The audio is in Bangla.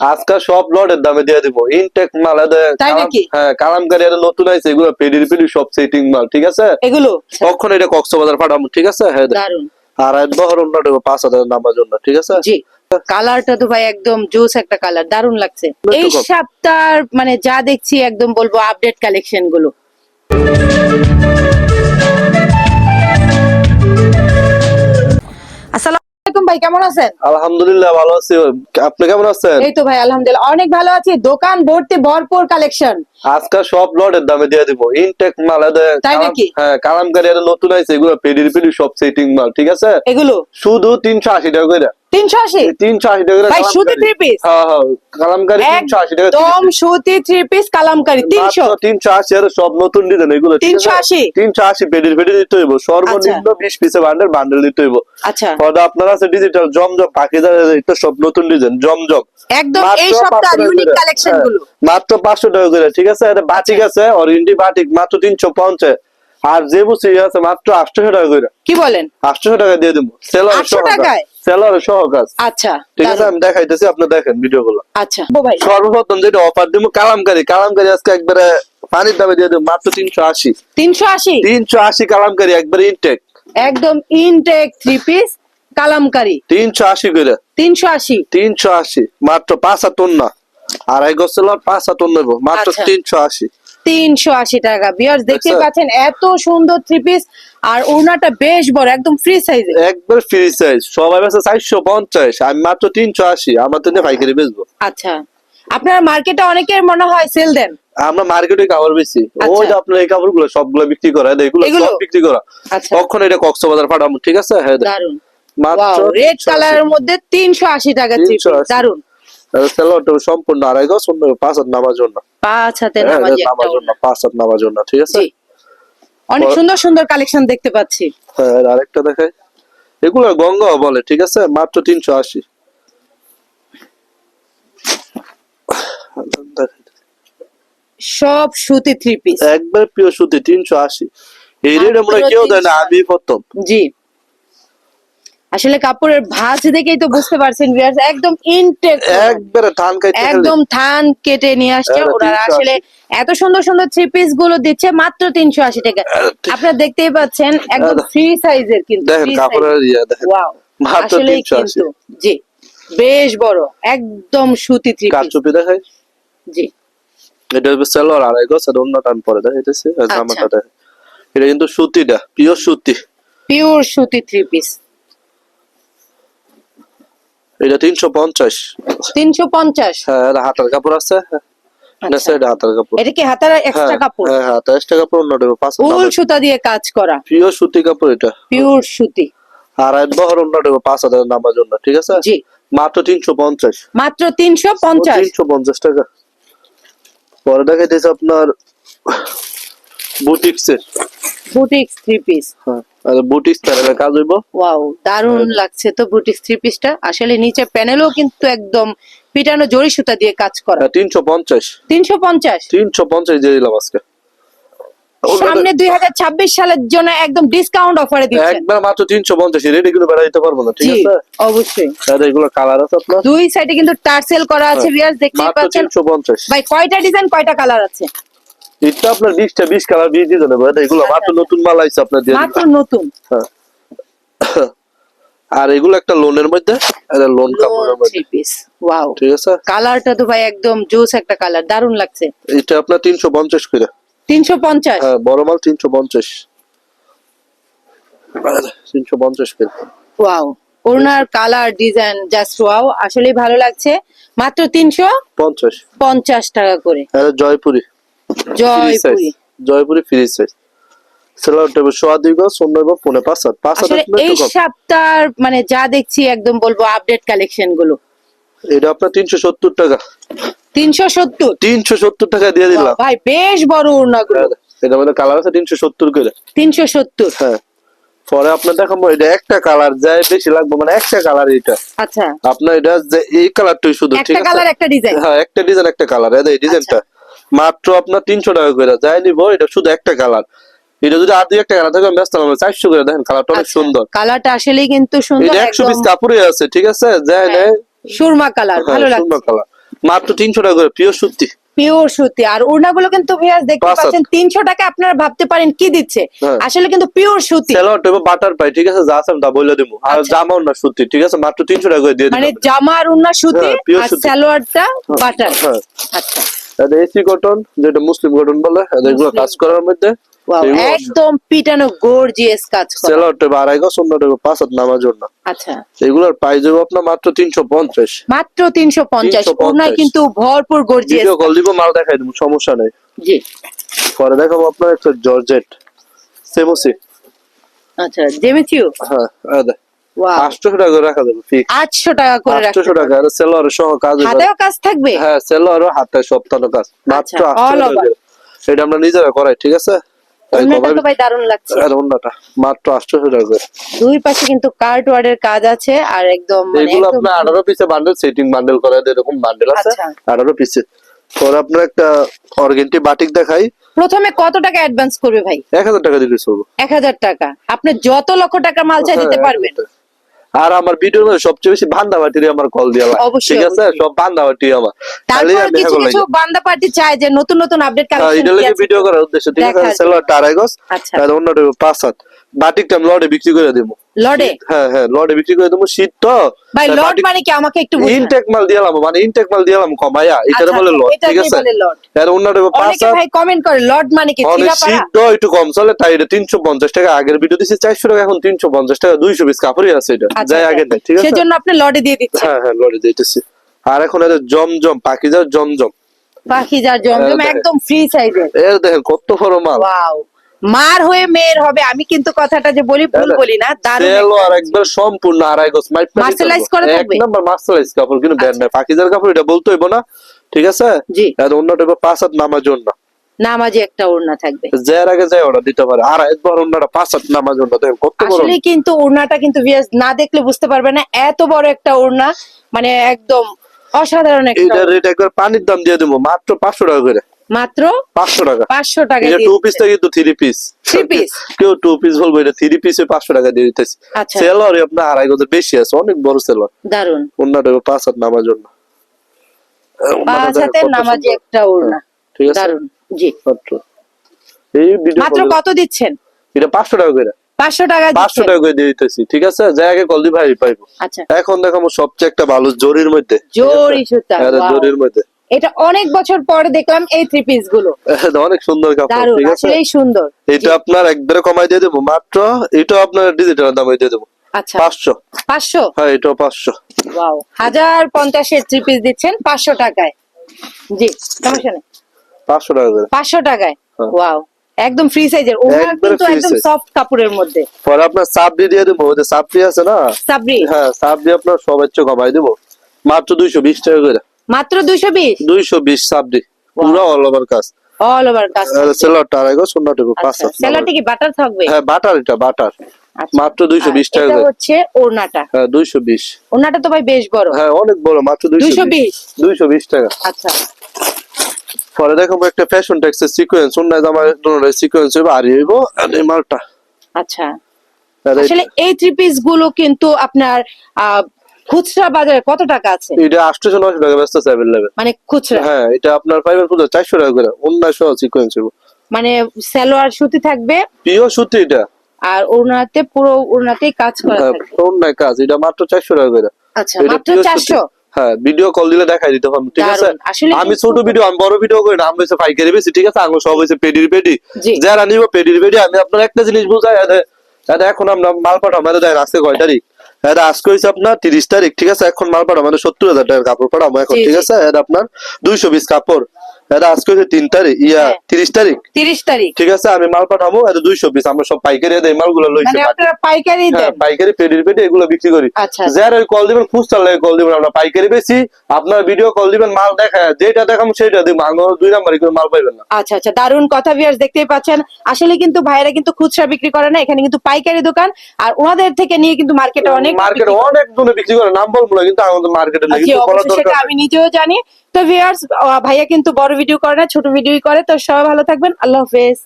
আজকে সব লটের দামে দিয়ে দিব। ইনটেক মাল? হ্যাঁ কালামকারী এদের নতুন আছে এগুলো পেডির পেডি সব সেটিং মাল ঠিক আছে? এগুলো? কখন এটা কক্সবাজার পাঠাবো ঠিক আছে? হ্যাঁ দারুণ আর এক বহর অন্য পাঁচ হাজার নামার জন্য ঠিক আছে? জি। কালারটা তো ভাই একদম জোস একটা কালার দারুণ লাগছে। এই। সপ্তাহ মানে যা দেখছি একদম বলব আপডেট কালেকশনগুলো। ভাই কেমন আছেন? আলহামদুলিল্লাহ ভালো আছি। আপনি কেমন আছেন? এই তো ভাই আলহামদুলিল্লাহ। অনেক ভালো আছি। দোকান ভর্তি ভরপুর কালেকশন আজকে সব লটের দামে দিয়ে দিব। ইনটেক মাল? হ্যাঁ কালামকারী এদের নতুন আছে এগুলো পেডির পেডি সব সেটিং মাল ঠিক আছে? এগুলো? শুধু তিনশো আশি টাকা করে। তিনশো আশি? তিনশো আশি টাকা করে ভাই সুতি থ্রি পিস হ্যাঁ হ্যাঁ কালামকারী তিনশো আশি টাকা একদম সুতি থ্রি পিস কালামকারি তিনশো। তিনশো আশি আর সব নতুন ডিজাইন এগুলো ঠিক আছে? 380 তিনশো আশি পেডির পেডি দিতে হইব। সর্বনিম্ন বিশ পিসে বান্ডেল বান্ডেল দিতে হইব। আচ্ছা। আপনার আছে ডিজিটাল জমজম পাখিদার সব নতুন ডিজাইন জমজম। একদম এই সপ্তাহ ইউনিক কালেকশন হ্যাঁ, গুলো। মাত্র পাঁচশো টাকা করে ঠিক আছে? এটা বাটিক আছে অরিন্ডি বাটিক মাত্র তিনশো পঞ্চাশ। আর যে বুঝছি আছে মাত্র আটশো টাকা করে। কি বলেন? আটশো টাকা দিয়ে দেবো। সেলার টাকায়? সেলার সহ কাজ। আচ্ছা ঠিক আছে আমি দেখাইতেছি আপনি দেখেন ভিডিও গুলো আচ্ছা সর্বপ্রথম যেটা অফার দিব কালামকারি। কালামকারি আজকে একবারে পানির দামে দিয়ে দেবো মাত্র তিনশো আশি। তিনশো আশি? তিনশো আশি কালামকারি একবারে ইনটেক একদম ইনটেক থ্রি পিস কালামকারি। তিনশো আশি করে। তিনশো আশি। তিনশো আশি মাত্র পাঁচ হাত না আড়াই গজ সেলার পাঁচ হাত নেব মাত্র আচ্ছা। তিনশো আশি। তিনশো আশি টাকা। বিয়ার্স দেখতে পাচ্ছেন এত সুন্দর থ্রি পিস আর ওনাটা বেশ বড় একদম ফ্রি সাইজে একবার ফ্রি সাইজ সবাই বেছে চারশো পঞ্চাশ আমি মাত্র তিনশো আশি আমার তো পাইকারি বেচবো। আচ্ছা। আপনার মার্কেটে অনেকের মনে হয় সেল দেন। আমরা মার্কেটে কাপড় বেশি আচ্ছা। ওই যে আপনার এই কাপড়গুলো সবগুলো বিক্রি করা এগুলো এগুলো? সব বিক্রি করা। আচ্ছা। কখন এটা কক্সবাজার পাঠাবো ঠিক আছে? হ্যাঁ। দারুণ রেড কালারের মধ্যে তিনশো আশি টাকা থ্রি 380 পিস দারুণ সেলোয়ারটা সম্পূর্ণ আড়াই গজ অন্য পাঁচ হাত নামার জন্য। পাঁচ হাতে হ্যাঁ, নামার জন্য পাঁচ হাত নামার জন্য ঠিক আছে? অনেক সুন্দর সুন্দর কালেকশন দেখতে পাচ্ছি। হ্যাঁ আরেকটা দেখাই। এগুলো গঙ্গা বলে ঠিক আছে? মাত্র তিনশো আশি। সব সুতি থ্রি পিস একবার প্রিয় সুতি তিনশো আশি। এই রেট আমরা কেউ দেয় না আমি প্রথম। জি। আসলে কাপড়ের ভাঁজ দেখেই তো বুঝতে পারছেন viewers, একদম ইনটেক একবারে ধান খাইতে একদম থান কেটে নিয়ে আসছে ওরা আসলে এত সুন্দর সুন্দর থ্রি পিসগুলো দিচ্ছে মাত্র তিনশো আশি টাকা। আপনারা দেখতেই পাচ্ছেন একদম ফ্রি সাইজের কিন্তু দেখেন কাপড়ের ইয়ে দেখেন। ওয়াও মাত্র 380 কিন্তু জি। বেশ বড় একদম সুতি থ্রি পিস কারচুপি দেখাই। জি। এটা আড়াই গজ আর অন্য টান পরে দেখাইতেছে আচ্ছা। জামাটা দেখেন এটা কিন্তু সুতিটা পিওর সুতি। পিওর সুতি থ্রি পিস এটা তিনশো পঞ্চাশ। তিনশো পঞ্চাশ? হ্যাঁ এটা হাতার কাপড় আছে। না। এটা হাতার কাপড়। এটা কি হাতার এক্সট্রা হ্যাঁ কাপড়? হ্যাঁ হাতার এক্সট্রা কাপড় অন্য পাঁচ উল সুতা দিয়ে কাজ করা। পিওর সুতি কাপড় এটা। পিওর সুতি। আর এক বহর অন্য পাঁচ হাজার নামার জন্য ঠিক আছে? জি। মাত্র তিনশো পঞ্চাশ। মাত্র তিনশো পঞ্চাশ? তিনশো পঞ্চাশ টাকা। পরে দেখাইতেছে আপনার বুটিক্সের? Boutiques three piece. হ্যাঁ বুটিক্স প্যানেলের কাজ হইব? ওয়াও দারুণ লাগছে তো বুটিক্স থ্রি পিসটা। আসলে নিচে প্যানেলও কিন্তু একদম পিটানো জড়ি সুতা দিয়ে কাজ করা। তিনশো পঞ্চাশ। তিনশো পঞ্চাশ? তিনশো পঞ্চাশ দিয়ে দিলাম আজকে। সামনে দুই হাজার ছাব্বিশ সালের জন্য একদম ডিসকাউন্ট অফারে দিচ্ছেন একবার মাত্র তিনশো পঞ্চাশ। রেডি গুলো বেড়া দিতে পারব না ঠিক আছে? অবশ্যই। আর এগুলো কালার আছে আপনার। দুই সাইডে কিন্তু টার্সেল করা আছে হ্যাঁ। ভিউয়ার্স দেখতেই পাচ্ছেন। তিনশো পঞ্চাশ। ভাই কয়টা ডিজাইন কয়টা কালার আছে? এটা আপনার বিশটা বিশ কালার দিয়ে দেবো এগুলো মাত্র নতুন মাল আইছে আপনার দিয়ে মাত্র নতুন? হ্যাঁ। আর এগুলো একটা লোনের মধ্যে এটা লোন কাপড়ের মধ্যে। ওয়াও ঠিক আছে? কালারটা তো ভাই একদম জোস একটা কালার দারুণ লাগছে। এটা আপনার তিনশো পঞ্চাশ করে। তিনশো পঞ্চাশ? হ্যাঁ বড় মাল তিনশো পঞ্চাশ। তিনশো পঞ্চাশ করে। ওয়াও ওনার কালার ডিজাইন জাস্ট ওয়াও আসলেই ভালো লাগছে। মাত্র তিনশো পঞ্চাশ। পঞ্চাশ টাকা করে। এটা জয়পুরি। জয়পুরি। জয়পুরি ফ্রি সাইজ সেলার টেবিল সোয়া দুই গজ অন্য এবার পনেরো পাঁচ হাত পাঁচ হাত এই সপ্তাহ মানে যা দেখছি একদম বলব আপডেট কালেকশনগুলো। এটা আপনার তিনশো সত্তর টাকা। তিনশো সত্তর? তিনশো সত্তর টাকা দিয়ে দিলাম। ভাই বেশ বড় ওড়নাগুলো হ্যাঁ, এটা কালার আছে তিনশো সত্তর করে। তিনশো সত্তর? হ্যাঁ। পরে আপনার দেখাবো এটা একটা কালার যায় বেশি লাগবে মানে একটা কালার এটা আচ্ছা। আপনার এটা যে এই কালারটাই শুধু ঠিক একটা কালার একটা ডিজাইন হ্যাঁ একটা ডিজাইন একটা কালার এই ডিজাইনটা মাত্র আপনার তিনশো টাকা করে। যাই নিবো এটা শুধু একটা কালার এটা যদি আর দুই একটা কালার থাকে আমি ব্যস্ত না চারশো করে দেখেন কালারটা অনেক সুন্দর। কালারটা আসলেই কিন্তু সুন্দর একশো পিস কাপড়ই আছে ঠিক আছে? যায় হ্যাঁ, নেয় সুরমা কালার হ্যাঁ, ভালো সুন্দর লাগছে। কালার মাত্র তিনশো টাকা করে প্রিয় সত্যি পিওর সুতি। আর ওড়নাগুলো কিন্তু ভিউয়ার্স দেখতে পাঁচ পাচ্ছেন তিনশো টাকা আপনারা ভাবতে পারেন কি দিচ্ছে। হ্যাঁ। আসলে কিন্তু পিওর সুতি। বাটার পাই ঠিক আছে? যা আছে তা বলে দেবো। আর আচ্ছা। জামাও না ঠিক আছে? মাত্র টাকা মানে জামা আর ওড়না সুতি হ্যাঁ, আর সালোয়ারটা বাটার হ্যাঁ। আচ্ছা। এসি কটন যেটা মুসলিম কটন বলে এগুলো কাজ করার মধ্যে একদম পিটানো গর্জিয়াস কাজ করে। সেলর টেপ আড়াই গজ অন্য নামার জন্য। আচ্ছা। এগুলোর প্রাইস হবে আপনার মাত্র তিনশো পঞ্চাশ। মাত্র তিনশো পঞ্চাশ। ওনায় কিন্তু ভরপুর গর্জিয়াস ভিডিও কল দিব মাল দেখাই দেবো সমস্যা নাই। জি। পরে দেখাবো আপনার একটা জর্জেট সেমোসি আচ্ছা জেমেচিও হ্যাঁ আদা আচ্ছা, মানে আচ্ছা। আপনার একটা বাটিক দেখাই। প্রথমে কত টাকা অ্যাডভান্স করবে ভাই? এক হাজার টাকা দিলে এক হাজার টাকা। আপনি যত লক্ষ টাকা মাল চাই দিতে পারবেন। আর আমার ভিডিওর মধ্যে সবচেয়ে বেশি বান্দা পার্টির আমার কল দিয়া অবশ্যই, ঠিক আছে? সব বান্দা পার্টি আমার। তাহলে কিছু কিছু বান্দা পার্টি চায় যে নতুন নতুন আপডেট কালেকশন এটা লাগে ভিডিও করার উদ্দেশ্য ঠিক আছে? সেলোয়ার তাহলে গজ আচ্ছা। অন্যটা পাঁচ সাত। বাটিকটা আমি লড়ে বিক্রি করে দেবো। হ্যাঁ হ্যাঁ লড়ে বিক্রি করে দেবো শীত তো। ভাই লর্ড মানে কি আমাকে একটু ইনটেক মাল দিলাম মানে ইনটেক মাল দিলাম এটারে আচ্ছা, বলে লট ঠিক আছে? অন্যটা ভাই কমেন্ট করে লর্ড মানে কি শীত তো একটু কম চলে তাই এটা তিনশো পঞ্চাশ টাকা। আগের ভিডিও দিচ্ছে চারশো টাকা এখন তিনশো পঞ্চাশ টাকা দুইশো পিস কাপড়ই আছে এটা। আচ্ছা, যাই আচ্ছা। আগে নাই ঠিক আছে? সেজন্য আপনি লর্ডে দিয়ে দিচ্ছেন হ্যাঁ হ্যাঁ লড়ে দিতেছি আর এখন এদের জমজম পাখিজার জমজম। পাখি যার জমজম একদম ফ্রি সাইজের এর। দেখেন কত বড় মাল। ওয়াও মার হয়ে মেয়ের হবে আমি কিন্তু কথাটা যে বলি ভুল বলি না তেল আর একবার সম্পূর্ণ আড়াই মাইপ Marsalize করা এক নাম্বার মার্শালাইজ কাপড় কিন্তু ব্যান্ড নাই। পাখিজার কাপড় এটা বলতে হইব না ঠিক আছে? জি। আর অন্যটা এবার পাঁচ হাত নামার জন্য নামাজে একটা ওড়না থাকবে। যার আগে যায় ওরা দিতে পারে। আর একবার অন্যটা পাঁচ হাত নামার জন্য দেখেন কত বড়। আসলে কিন্তু ওড়নাটা কিন্তু না দেখলে বুঝতে পারবে না এত বড় একটা ওড়না মানে একদম অসাধারণ একটা এটা রেট একবার পানির দাম দিয়ে দেবো মাত্র পাঁচশো টাকা করে। মাত্র পাঁচশো টাকা। পাঁচশো টাকা এটা দিয়ে টু। পিসটা কিন্তু থ্রি পিস Three piece? কেউ টু পিস বলব এটা থ্রি পিসে পাঁচশো টাকা দিয়ে দিতেছি। সেলর আপনার আড়াই গজের বেশি আছে অনেক বড় সেলর দারুণ এবার পাঁচ হাত নামার জন্য পাঁচ হাতের কত একটা ওড়না। ঠিক আছে। দারুণ জি। মাত্র। এই ভিডিও মাত্র কত দিচ্ছেন? এটা পাঁচশো টাকা করে। পাঁচশো টাকা পাঁচশো দিচ্ছেন টাকা করে দিয়ে দিতেছি ঠিক আছে? আগে কল দি ভাই পাইবো। আচ্ছা। এখন দেখাবো সবচেয়ে একটা ভালো জরির মধ্যে। জরি সুতা হ্যাঁ, জরির মধ্যে। এটা অনেক বছর পরে দেখলাম এই থ্রি পিসগুলো। অনেক সুন্দর কাপড় ঠিক আছে? আসলেই সুন্দর। এটা আপনার একবারে কমাই দিয়ে দেবো মাত্র এটা আপনার ডিজিটাল দামে দিয়ে দেবো। আচ্ছা। পাঁচশো। পাঁচশো? হ্যাঁ এটাও পাঁচশো। ওয়াও হাজার পঞ্চাশের থ্রি পিস দিচ্ছেন পাঁচশো টাকায়। জি সমস্যা নেই। পাঁচশো টাকা পাঁচশো টাকায়? হ্যাঁ। ওয়াও একদম ফ্রি সাইজের ওনার একবারে কিন্তু একদম সফট কাপড়ের মধ্যে। পরে আপনার সাবরি দিয়ে দেবো ওদের সাবরি আছে না? সাবরি। হ্যাঁ সাবরি আপনার সবার চেয়ে কমাই দেবো। মাত্র দুইশো বিশ টাকা করে। মাত্র দুইশো বিশ? দুইশো বিশ সাবরি পুরো অল ওভার কাজ অল ওভার কাজ সেলারটা আড়াই গো শূন্য টেবো পাঁচ আচ্ছা স্যালাডে কি বাটার থাকবে? হ্যাঁ বাটার এটা বাটার আচ্ছা। মাত্র দুইশো আর বিশ টাকা এটা হচ্ছে ওড়নাটা। হ্যাঁ দুইশো বিশ। ওড়নাটা তো ভাই বেশ বড়। হ্যাঁ অনেক বড় মাত্র দুইশো দুইশো বিশ? বিশ দুইশো বিশ টাকা। আচ্ছা। পরে দেখাবো একটা ফ্যাশন টেক্সের সিকোয়েন্স অন্য আমার সিকোয়েন্স হইব আর হইব আর এই মালটা আচ্ছা আসলে এই থ্রি পিসগুলো কিন্তু আপনার খুচরা বাজারে কত টাকা আছে? এটা আটশোশো নশো টাকা ব্যস্ত আছে অ্যাভেলেবেল মানে খুচরা? হ্যাঁ এটা আপনার পাইবেন পুরো চারশো টাকা করে অন্য সহ সিকোয়েন্স মানে সালোয়ার সুতি থাকবে? প্রিয় সুতি এটা। আর ওড়নাতে পুরো ওড়নাতেই কাজ করা হ্যাঁ থাকবে অন্য কাজ এটা মাত্র চারশো টাকা করে। আচ্ছা মাত্র। চারশো? হ্যাঁ ভিডিও কল দিলে দেখাই দিতে পারব ঠিক আছে? আমি ছোট ভিডিও আমি বড় ভিডিও করি না আমি হচ্ছে পাইকারি বেশি ঠিক আছে? আঙুল সব হয়েছে পেডির পেডি যারা নিব পেডির পেডি আমি আপনার একটা জিনিস বুঝাই এখন আমরা মাল পাঠাম এদের দেয় আজকে কয় তারিখ এটা আজকে হয়েছে আপনার তিরিশ তারিখ ঠিক আছে? এখন মাল পাঠাবো মানে সত্তর হাজার টাকার কাপড় পাঠাবো এখন ঠিক আছে? এটা আপনার দুইশো পিস কাপড়। এটা আজকে হয়েছে তিন তারিখ ইয়া হ্যাঁ। তিরিশ তারিখ? তিরিশ তারিখ। ঠিক আছে আমি মাল পাঠাবো দুইশো পিস আমরা সব পাইকারি এই মালগুলো লইছি। মানে পাইকারি হ্যাঁ পাইকারি পেডির পেডি এগুলো বিক্রি করি। আচ্ছা। যার কল দিবেন খুচরা লাগে কল দিবেন আমরা পাইকারি বেশি আপনার ভিডিও কল দিবেন মাল দেখা যেটা দেখাবো সেটা দিব। আঙুল দুই নাম্বার করে মাল পাইবেন না। আচ্ছা আচ্ছা দারুণ কথা ভিউয়ার্স দেখতেই পাচ্ছেন। আসলে কিন্তু ভাইরা কিন্তু খুচরা বিক্রি করে না এখানে কিন্তু পাইকারি দোকান। আর ওনাদের থেকে নিয়ে কিন্তু মার্কেটে অনেক মার্কেটে অনেক দূরে বিক্রি করে নাম বলব না কিন্তু আমাদের মার্কেটে সেটা আমি নিজেও জানি। তো ভিউয়ার্স ভাইয়া কিন্তু বড় ভিডিও করে না ছোট ভিডিও করে। তো সবাই ভালো থাকবেন। আল্লাহ হাফেজ।